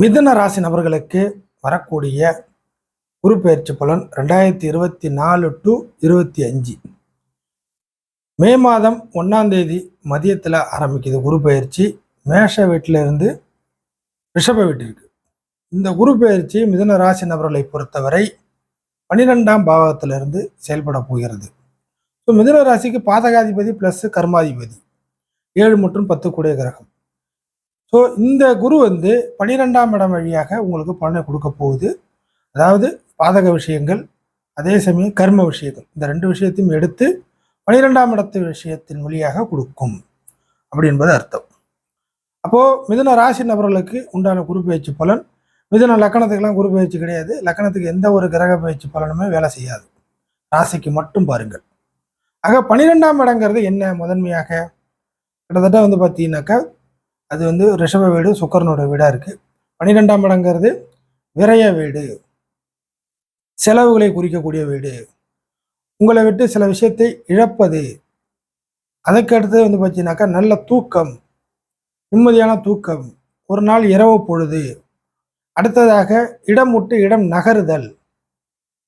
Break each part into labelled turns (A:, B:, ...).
A: மிதுன ராசி நபர்களுக்கு வரக்கூடிய குரு பயிற்சி பலன் ரெண்டாயிரத்தி இருபத்தி நாலு டு இருபத்தி அஞ்சு. மே மாதம் ஒன்றாம் தேதி மதியத்தில் ஆரம்பிக்குது குரு பயிற்சி மேஷ வீட்டிலிருந்து ரிஷப வீட்டிற்கு இந்த குரு பயிற்சி ராசி நபர்களை பொறுத்தவரை பன்னிரெண்டாம் பாவத்திலிருந்து செயல்பட போகிறது. ஸோ மிதன ராசிக்கு பாதகாதிபதி ப்ளஸ் கர்மாதிபதி. ஏழு மற்றும் பத்து கூடிய கிரகம். ஸோ இந்த குரு வந்து பனிரெண்டாம் இடம் வழியாக உங்களுக்கு பலனை கொடுக்க போகுது. அதாவது பாதக விஷயங்கள் அதே சமயம் கர்ம விஷயங்கள். இந்த ரெண்டு விஷயத்தையும் எடுத்து பனிரெண்டாம் இடத்து விஷயத்தின் வழியாக கொடுக்கும். அப்படி என்பது அர்த்தம். அப்போது மிதுன ராசி நபர்களுக்கு உண்டான குரு பயிற்சி பலன். மிதுன லக்கணத்துக்கெல்லாம் குரு பயிற்சி கிடையாது. லக்கணத்துக்கு எந்த ஒரு கிரக பயிற்சி பலனுமே வேலை செய்யாது. ராசிக்கு மட்டும் பாருங்கள். ஆக பனிரெண்டாம் இடங்கிறது என்ன முதன்மையாக? கிட்டத்தட்ட வந்து பார்த்தீங்கன்னாக்கா அது வந்து ரிஷப வீடு சுக்கரனோட வீடாக இருக்குது பன்னிரெண்டாம் இடங்கிறது விரைய வீடு. செலவுகளை குறிக்கக்கூடிய வீடு. உங்களை விட்டு சில விஷயத்தை இழப்பது. அதுக்கடுத்து வந்து பார்த்தீங்கன்னாக்கா நல்ல தூக்கம். நிம்மதியான தூக்கம். ஒரு நாள் இரவு பொழுது. அடுத்ததாக இடம் விட்டு இடம் நகருதல்.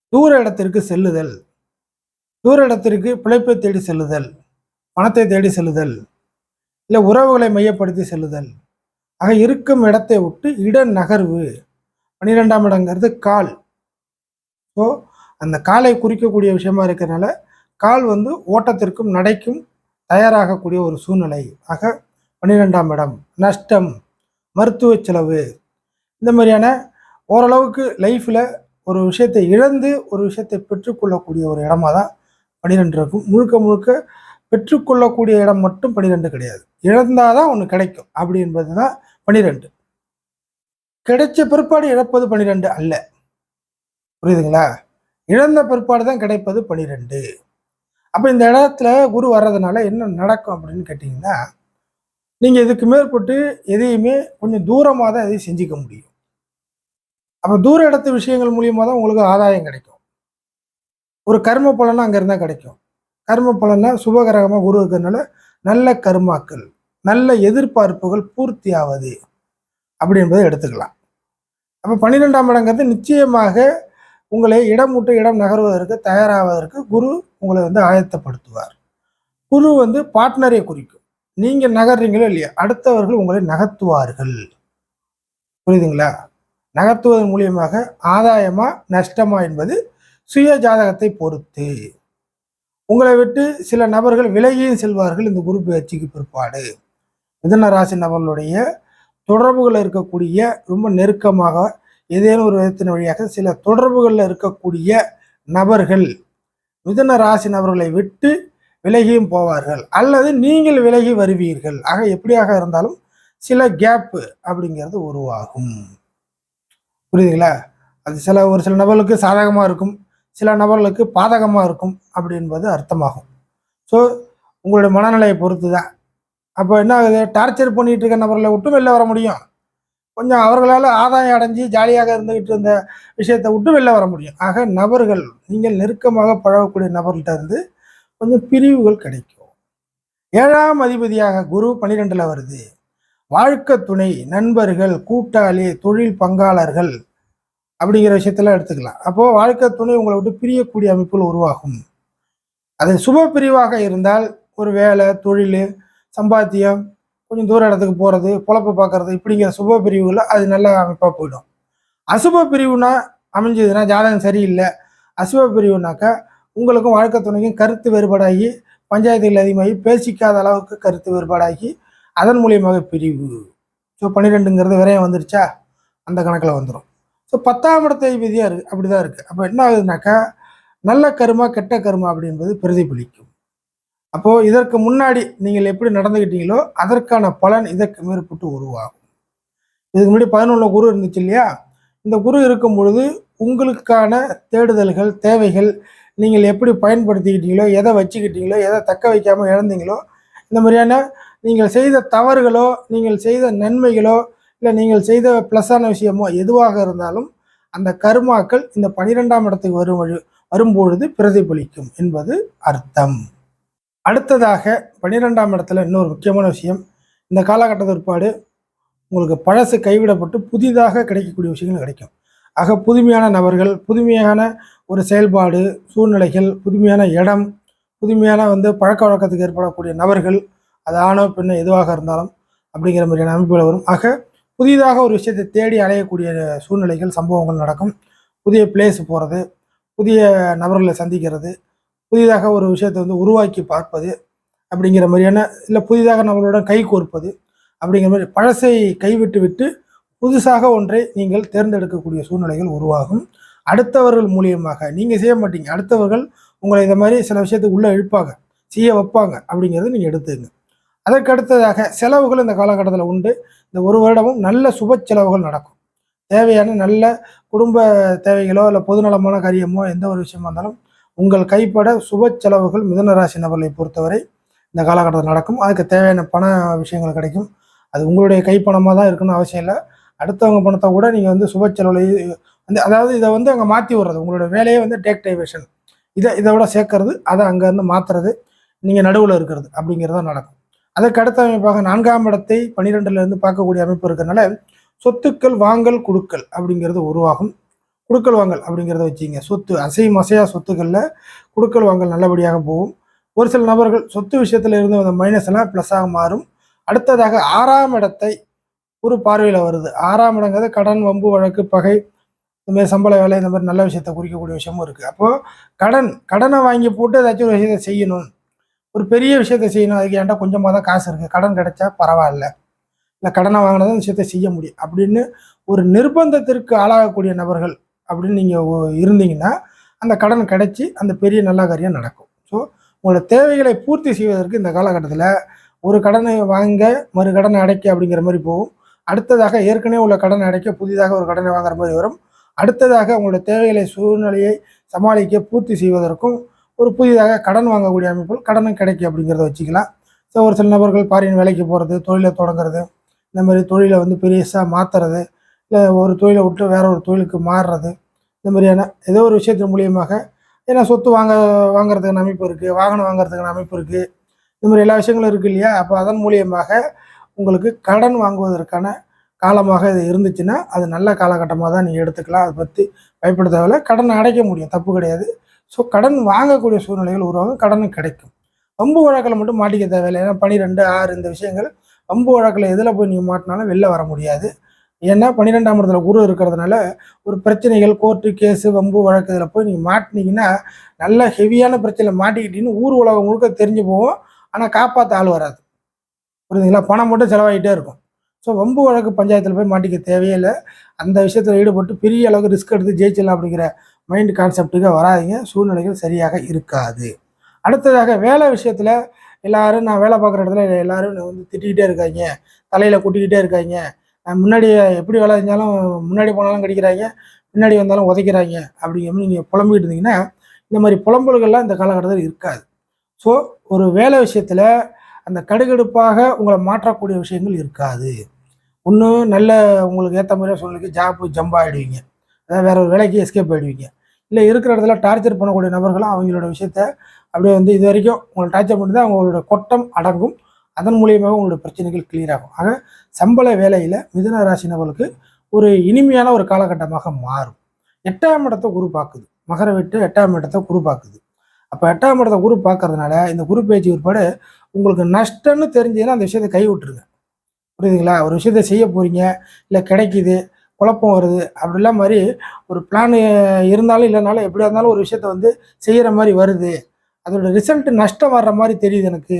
A: தூர இடத்திற்கு செல்லுதல். தூர இடத்திற்கு பிழைப்பை தேடி செல்லுதல். பணத்தை தேடி செல்லுதல். இல்லை உறவுகளை மையப்படுத்தி செல்லுதல். ஆக இருக்கும் இடத்தை விட்டு இட நகர்வு. பன்னிரெண்டாம் இடங்கிறது கால். ஸோ அந்த காலை குறிக்கக்கூடிய விஷயமா இருக்கிறனால கால் வந்து ஓட்டத்திற்கும் நடைக்கும் தயாராகக்கூடிய ஒரு சூழ்நிலை. ஆக பன்னிரெண்டாம் இடம் நஷ்டம் மருத்துவ செலவு. இந்த மாதிரியான ஓரளவுக்கு லைஃப்பில் ஒரு விஷயத்தை இழந்து ஒரு விஷயத்தை பெற்றுக்கொள்ளக்கூடிய ஒரு இடமா தான் பன்னிரெண்டு இருக்கும் முழுக்க முழுக்க பெற்றுக்கொள்ளக்கூடிய இடம் மட்டும் பனிரெண்டு கிடையாது. இழந்தாதான் ஒன்று கிடைக்கும். அப்படி என்பது தான் பன்னிரெண்டு கிடைச்ச பிற்பாடு இழப்பது பனிரெண்டு அல்ல. புரியுதுங்களா? இழந்த பிற்பாடு தான் கிடைப்பது பனிரெண்டு. அப்போ இந்த இடத்துல குரு வர்றதுனால என்ன நடக்கும் அப்படின்னு கேட்டிங்கன்னா நீங்கள் இதுக்கு மேற்பட்டு எதையுமே கொஞ்சம் தூரமாக தான் எதையும் செஞ்சுக்க முடியும். அப்போ தூர இடத்து விஷயங்கள் மூலியமாக தான் உங்களுக்கு ஆதாயம் கிடைக்கும். ஒரு கர்ம பலனும் அங்கே இருந்தால் கிடைக்கும். கர்ம பலனா சுபகரகமாக குரு இருக்கிறதுனால நல்ல கர்மாக்கள் நல்ல எதிர்பார்ப்புகள் பூர்த்தி ஆவது அப்படி என்பதை எடுத்துக்கலாம். அப்போ பன்னிரெண்டாம் இடங்கிறது நிச்சயமாக உங்களை இடம் விட்டு இடம் நகர்வதற்கு தயாராவதற்கு குரு உங்களை வந்து ஆயத்தப்படுத்துவார். குரு வந்து பார்ட்னரை குறிக்கும். நீங்கள் நகர்றீங்களோ இல்லையா அடுத்தவர்கள் உங்களை நகர்த்துவார்கள். புரியுதுங்களா? நகர்த்துவதன் மூலியமாக ஆதாயமா நஷ்டமா என்பது சுய ஜாதகத்தை பொறுத்து. உங்களை விட்டு சில நபர்கள் விலகியும் செல்வார்கள் இந்த குரு பயிற்சிக்கு பிற்பாடு. மிதன ராசி நபர்களுடைய தொடர்புகளில் இருக்கக்கூடிய ரொம்ப நெருக்கமாக ஏதேனும் ஒரு விதத்தின் வழியாக சில தொடர்புகளில் இருக்கக்கூடிய நபர்கள் மிதன ராசி நபர்களை விட்டு விலகியும் போவார்கள். அல்லது நீங்கள் விலகி வருவீர்கள். ஆக எப்படியாக இருந்தாலும் சில கேப்பு அப்படிங்கிறது உருவாகும். புரியுதுங்களா? அது சில ஒரு சில நபர்களுக்கு சாதகமாக இருக்கும். சில நபர்களுக்கு பாதகமாக இருக்கும் அப்படி என்பது அர்த்தமாகும். ஸோ உங்களுடைய மனநிலையை பொறுத்து தான் அப்போ என்ன ஆகுது? டார்ச்சர் பண்ணிகிட்டு இருக்க நபர்களை விட்டு வெளில வர முடியும். கொஞ்சம் அவர்களால் ஆதாயம் அடைஞ்சு ஜாலியாக இருந்துகிட்டு இருந்த விஷயத்தை விட்டு வெளில வர முடியும். ஆக நபர்கள் நீங்கள் நெருக்கமாக பழகக்கூடிய நபர்கள்ட்ட இருந்து கொஞ்சம் பிரிவுகள் கிடைக்கும். ஏழாம் அதிபதியாக குரு பன்னிரெண்டில் வருது. வாழ்க்கை துணை நண்பர்கள் கூட்டாளி தொழில் பங்காளர்கள் அப்படிங்கிற விஷயத்தெல்லாம் எடுத்துக்கலாம். அப்போது வாழ்க்கை துணை உங்களை விட்டு பிரியக்கூடிய அமைப்புகள் உருவாகும். அது சுப பிரிவாக இருந்தால் ஒரு வேலை தொழில் சம்பாத்தியம் கொஞ்சம் தூர இடத்துக்கு போகிறது பொழப்பு பார்க்கறது இப்படிங்கிற சுப பிரிவுகளில் அது நல்ல அமைப்பாக போயிடும். அசுப பிரிவுனா அமைஞ்சதுன்னா ஜாதகம் சரியில்லை. அசுப பிரிவுனாக்கா உங்களுக்கும் வாழ்க்கை துணைக்கும் கருத்து வேறுபாடாகி பஞ்சாயத்துகள் அதிகமாகி பேசிக்காத அளவுக்கு கருத்து வேறுபாடாகி அதன் மூலியமாக பிரிவு. ஸோ பன்னிரெண்டுங்கிறது விரையம் வந்துருச்சா? அந்த கணக்கில் வந்துடும் ஸோ பத்தாம் இடத்த விதியாக இருக்குது அப்படி தான் இருக்குது அப்போ என்ன ஆகுதுனாக்கா நல்ல கருமா கெட்ட கருமா அப்படின்றது பிரதிபலிக்கும். அப்போது இதற்கு முன்னாடி நீங்கள் எப்படி நடந்துக்கிட்டீங்களோ அதற்கான பலன் இதற்கு மேற்பட்டு உருவாகும். இதுக்கு முன்னாடி பதினொன்றில் குரு இருந்துச்சு இல்லையா? இந்த குரு இருக்கும் பொழுது உங்களுக்கான தேடுதல்கள் தேவைகள் நீங்கள் எப்படி பயன்படுத்திக்கிட்டீங்களோ எதை வச்சுக்கிட்டீங்களோ எதை தக்க வைக்காமல் இழந்தீங்களோ இந்த மாதிரியான நீங்கள் செய்த தவறுகளோ நீங்கள் செய்த நன்மைகளோ இல்லை நீங்கள் செய்த ப்ளஸ்ஸான விஷயமோ எதுவாக இருந்தாலும் அந்த கருமாக்கள் இந்த பனிரெண்டாம் இடத்துக்கு வரும் வழி வரும்பொழுது பிரதிபலிக்கும் என்பது அர்த்தம். அடுத்ததாக பன்னிரெண்டாம் இடத்துல இன்னொரு முக்கியமான விஷயம். இந்த காலகட்ட பிற்பாடு உங்களுக்கு பழசு கைவிடப்பட்டு புதிதாக கிடைக்கக்கூடிய விஷயங்கள் கிடைக்கும். ஆக புதுமையான நபர்கள் புதுமையான ஒரு செயல்பாடு சூழ்நிலைகள் புதுமையான இடம் புதுமையான வந்து பழக்க வழக்கத்துக்கு ஏற்படக்கூடிய நபர்கள் அது ஆணோ பெண்ணோ எதுவாக இருந்தாலும் அப்படிங்கிற மாதிரியான அமைப்புகள் வரும். ஆக புதிதாக ஒரு விஷயத்தை தேடி அலையக்கூடிய சூழ்நிலைகள் சம்பவங்கள் நடக்கும். புதிய பிளேஸ் போகிறது புதிய நபர்களை சந்திக்கிறது புதிதாக ஒரு விஷயத்தை வந்து உருவாக்கி பார்ப்பது அப்படிங்கிற மாதிரியான இல்லை புதிதாக நம்மளுடன் கை கோர்ப்பது அப்படிங்கிற மாதிரி பழசை கைவிட்டு விட்டு புதுசாக ஒன்றை நீங்கள் தேர்ந்தெடுக்கக்கூடிய சூழ்நிலைகள் உருவாகும். அடுத்தவர்கள் மூலியமாக நீங்கள் செய்ய மாட்டீங்க அடுத்தவர்கள் உங்களை இந்த மாதிரி சில விஷயத்துக்கு உள்ளே இழுப்பாங்க செய்ய வைப்பாங்க அப்படிங்கிறத நீங்கள் எடுத்துங்க அதற்கு அடுத்ததாக செலவுகள் இந்த காலகட்டத்தில் உண்டு. இந்த ஒரு வருடமும் நல்ல சுப செலவுகள் நடக்கும். தேவையான நல்ல குடும்ப தேவைகளோ இல்லை பொதுநலமான காரியமோ எந்த ஒரு விஷயமா இருந்தாலும் உங்கள் கைப்பட சுப செலவுகள் மிதனராசி நபர்களை பொறுத்தவரை இந்த காலகட்டத்தில் நடக்கும். அதுக்கு தேவையான பண விஷயங்கள் கிடைக்கும். அது உங்களுடைய கைப்பணமாக தான் இருக்கணும்னு அவசியம் இல்லை. அடுத்தவங்க பணத்தை கூட நீங்கள் வந்து சுப செலவில் வந்து அதாவது இதை வந்து அங்கே மாற்றி விடுறது. உங்களுடைய வேலையே வந்து டேக் டைவேஷன். இதை இதை விட சேர்க்கறது அதை அங்கேருந்து மாற்றுறது நீங்கள் நடுவில் இருக்கிறது அப்படிங்கிறத நடக்கும். அதற்கு அடுத்த அமைப்பாக நான்காம் இடத்தை பன்னிரெண்டுலேருந்து பார்க்கக்கூடிய அமைப்பு இருக்கிறதுனால சொத்துக்கள் வாங்கல் குடுக்கல் அப்படிங்கிறது உருவாகும். குடுக்கல் வாங்கல் அப்படிங்கிறத வச்சுங்க. சொத்து அசையும் அசையா சொத்துக்களில் குடுக்கல் வாங்கல் நல்லபடியாக போகும். ஒரு சில நபர்கள் சொத்து விஷயத்தில் இருந்து அந்த மைனஸ் எல்லாம் ப்ளஸ்ஸாக மாறும். அடுத்ததாக ஆறாம் இடத்தை ஒரு பார்வையில் வருது. ஆறாம் இடங்கிறது கடன் வம்பு வழக்கு பகை இந்தமாதிரி சம்பள வேலை இந்த மாதிரி நல்ல விஷயத்தை குறிக்கக்கூடிய விஷயமும் இருக்குது அப்போது கடன் கடனை வாங்கி போட்டு ஏதாச்சும் ஒரு விஷயத்தை செய்யணும். ஒரு பெரிய விஷயத்தை செய்யணும். அதுக்கு ஏன்டா கொஞ்சமாக தான் காசு இருக்குது கடன் கிடைச்சா பரவாயில்ல. இல்லை கடனை வாங்கினதும் இந்த விஷயத்தை செய்ய முடியும். அப்படின்னு ஒரு நிர்பந்தத்திற்கு ஆளாகக்கூடிய நபர்கள் அப்படின்னு நீங்கள் இருந்தீங்கன்னா அந்த கடன் கிடைச்சி அந்த பெரிய நல்ல காரியம் நடக்கும். ஸோ உங்களோட தேவைகளை பூர்த்தி செய்வதற்கு இந்த காலகட்டத்தில் ஒரு கடனை வாங்க மறு கடனை அடைக்க அப்படிங்கிற மாதிரி போகும். அடுத்ததாக ஏற்கனவே உள்ள கடனை அடைக்க புதிதாக ஒரு கடனை வாங்குற மாதிரி வரும். அடுத்ததாக உங்களோட தேவைகளை சூழ்நிலையை சமாளிக்க பூர்த்தி செய்வதற்கும் ஒரு புதிதாக கடன் வாங்கக்கூடிய அமைப்புகள் கடனும் கிடைக்கும் அப்படிங்கிறத வச்சுக்கலாம். ஸோ ஒரு சில நபர்கள் பாரின் வேலைக்கு போகிறது தொழிலை தொடங்குறது இந்த மாதிரி தொழிலை வந்து பெரியசாக மாற்றுறது இல்லை ஒரு தொழிலை விட்டு வேற ஒரு தொழிலுக்கு மாறுறது இந்த மாதிரியான ஏதோ ஒரு விஷயத்தின் மூலியமாக ஏன்னா சொத்து வாங்க வாங்குறதுக்கான அமைப்பு இருக்குது வாகனம் வாங்குறதுக்கான அமைப்பு இருக்குது இந்த மாதிரி எல்லா விஷயங்களும் இருக்குது இல்லையா? அப்போ அதன் மூலியமாக உங்களுக்கு கடன் வாங்குவதற்கான காலமாக இது இருந்துச்சுன்னா அது நல்ல காலகட்டமாக தான் நீங்கள் எடுத்துக்கலாம். அதை பற்றி பயப்பட தேவையில்ல கடனை அடைக்க முடியும் தப்பு கிடையாது. ஸோ கடன் வாங்கக்கூடிய சூழ்நிலைகள் உருவாகும் கடனும் கிடைக்கும். வம்பு வழக்கில் மட்டும் மாட்டிக்க தேவையில்லை. ஏன்னா பன்னிரெண்டு ஆறு இந்த விஷயங்கள் வம்பு வழக்கில் எதில் போய் நீங்கள் மாட்டினாலும் வெளில வர முடியாது. ஏன்னா பன்னிரெண்டாம் இடத்துல குரு இருக்கிறதுனால ஒரு பிரச்சனைகள் கோர்ட்டு கேஸு வம்பு வழக்கு இதில் போய் நீங்கள் மாட்டினீங்கன்னா நல்ல ஹெவியான பிரச்சனை மாட்டிக்கிட்டீங்கன்னு ஊர் உலகம் முழுக்க தெரிஞ்சு போவோம் ஆனால் காப்பாற்ற ஆள் வராது. புரியுதுங்களா? பணம் மட்டும் செலவாகிட்டே இருக்கும். ஸோ வம்பு வழக்கு பஞ்சாயத்தில் போய் மாட்டிக்க தேவையே இல்லை. அந்த விஷயத்தில் ஈடுபட்டு பெரிய அளவுக்கு ரிஸ்க் எடுத்து ஜெயிச்சிடலாம் அப்படிங்கிற மைண்ட் கான்செப்ட்டுக்கு வராதிங்க. சூழ்நிலைகள் சரியாக இருக்காது. அடுத்ததாக வேலை விஷயத்தில் எல்லாரும் நான் வேலை பார்க்குற இடத்துல எல்லாரும் வந்து திட்டிக்கிட்டே இருக்காங்க. தலையில் கொட்டிக்கிட்டே இருக்காங்க. முன்னாடி எப்படி வேலை செஞ்சாலும் முன்னாடி போனாலும் கிடைக்கிறாங்க பின்னாடி வந்தாலும் உதைக்கிறாங்க அப்படிங்கிற மாதிரி நீங்கள் புலம்பிக்கிட்டு இருந்தீங்கன்னா இந்த மாதிரி புலம்பல்கள்லாம் இந்த காலகட்டத்தில் இருக்காது. ஸோ ஒரு வேலை விஷயத்தில் அந்த கடுகடுப்பாக உங்களை மாற்றக்கூடிய விஷயங்கள் இருக்காது. ஒன்றும் நல்ல உங்களுக்கு ஏற்ற மாதிரியே சூழ்நிலைக்கு ஜாப்பு ஜம்ப் ஆகிடுவீங்க அதாவது வேற ஒரு வேலைக்கு எஸ்கேப் ஆகிடுவீங்க இல்லை இருக்கிற இடத்துல டார்ச்சர் பண்ணக்கூடிய நபர்களும் அவங்களோட விஷயத்த அப்படியே வந்து இது வரைக்கும் உங்களை டார்ச்சர் பண்ணுறது அவங்களோட கொட்டம் அடங்கும். அதன் மூலியமாக உங்களோட பிரச்சனைகள் கிளியர் ஆகும். ஆக சம்பள வேலையில் மிதுன ராசி நபர்களுக்கு ஒரு இனிமையான ஒரு காலகட்டமாக மாறும். எட்டாம் இடத்தை குரு பார்க்குது. மகர விட்டு எட்டாம் இடத்தை குரு பார்க்குது. அப்போ எட்டாம் இடத்தை குரு பார்க்கறதுனால இந்த குரு பேச்சு ஏற்பாடு உங்களுக்கு நஷ்டம்னு தெரிஞ்சதுன்னா அந்த விஷயத்தை கை விட்டுருங்க புரியுதுங்களா? ஒரு விஷயத்தை செய்ய போகிறீங்க இல்லை கிடைக்குது குழப்பம் வருது. அப்படிலாம் மாதிரி ஒரு பிளான் இருந்தாலும் இல்லைனாலும் எப்படியா இருந்தாலும் ஒரு விஷயத்த வந்து செய்கிற மாதிரி வருது. அதோட ரிசல்ட் நஷ்டம் வர்ற மாதிரி தெரியுது எனக்கு.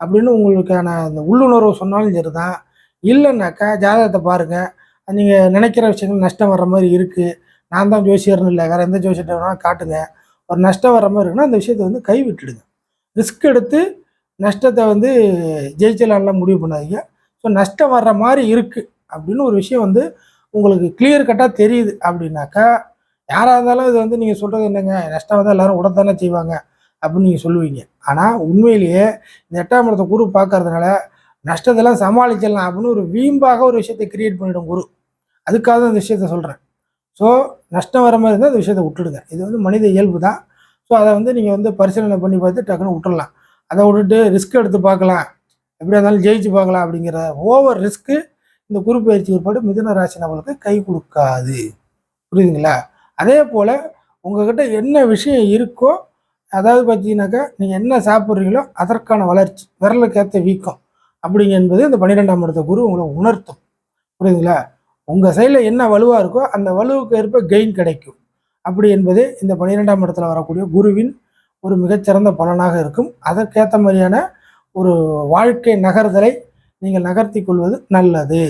A: அப்படின்னு உங்களுக்கான அந்த உள்ளுணர்வு சொன்னாலும் சரி தான் இல்லைன்னாக்கா ஜாதகத்தை பாருங்கள் நீங்கள் நினைக்கிற விஷயங்கள் நஷ்டம் வர்ற மாதிரி இருக்குது நான் தான் ஜோசியர்னு இல்லை. வேறு எந்த ஜோசியத்தை வேணாலும் காட்டுங்க. ஒரு நஷ்டம் வர்ற மாதிரி இருக்குன்னா அந்த விஷயத்தை வந்து கைவிட்டுடுங்க. ரிஸ்க் எடுத்து நஷ்டத்தை வந்து ஜெயிச்சலான்லாம் முடிவு பண்ணாதீங்க. ஸோ நஷ்டம் வர்ற மாதிரி இருக்குது அப்படின்னு ஒரு விஷயம் வந்து உங்களுக்கு கிளியர் கட்டாக தெரியுது அப்படின்னாக்கா யாராக இருந்தாலும் இது வந்து நீங்கள் சொல்கிறது என்னங்க? நஷ்டம் வந்தால் எல்லாரும் உடத்தானே செய்வாங்க அப்படின்னு நீங்கள் சொல்லுவீங்க. ஆனால் உண்மையிலேயே இந்த எட்டாம் இடத்த குரு பார்க்கறதுனால நஷ்டத்தெல்லாம் சமாளிச்சிடலாம் அப்படின்னு ஒரு வீம்பாக ஒரு விஷயத்தை கிரியேட் பண்ணிடும் குரு. அதுக்காக தான் இந்த விஷயத்த சொல்கிறேன் ஸோ நஷ்டம் வர மாதிரி இருந்தால் அந்த விஷயத்தை விட்டுடுங்க. இது வந்து மனித இயல்பு தான். ஸோ அதை வந்து நீங்கள் வந்து பரிசீலனை பண்ணி பார்த்து டக்குன்னு விட்டுடலாம் அதை விட்டுட்டு ரிஸ்க் எடுத்து பார்க்கலாம். எப்படியா இருந்தாலும் ஜெயிச்சு பார்க்கலாம் அப்படிங்கிற ஓவர் ரிஸ்க்கு இந்த குரு பயிற்சி ஏற்பாடு மிதன ராசி நபர்களுக்கு கை கொடுக்காது. புரியுதுங்களா? அதே போல் உங்ககிட்ட என்ன விஷயம் இருக்கோ அதாவது பார்த்தீங்கன்னாக்கா நீங்கள் என்ன சாப்பிட்றீங்களோ அதற்கான வளர்ச்சி விரலுக்கு ஏற்ற வீக்கம் அப்படிங்க என்பது இந்த பன்னிரெண்டாம் இடத்த குரு உங்களை உணர்த்தும். புரியுதுங்களா? உங்கள் சைடில் என்ன வலுவாக இருக்கோ அந்த வலுவுக்கு ஏற்ப கெயின் கிடைக்கும். அப்படி என்பது இந்த பன்னிரெண்டாம் இடத்துல வரக்கூடிய குருவின் ஒரு மிகச்சிறந்த பலனாக இருக்கும். அதற்கேற்ற மாதிரியான ஒரு வாழ்க்கை நகர்தலை நீங்கள் நகர்த்தி கொள்வது நல்லது.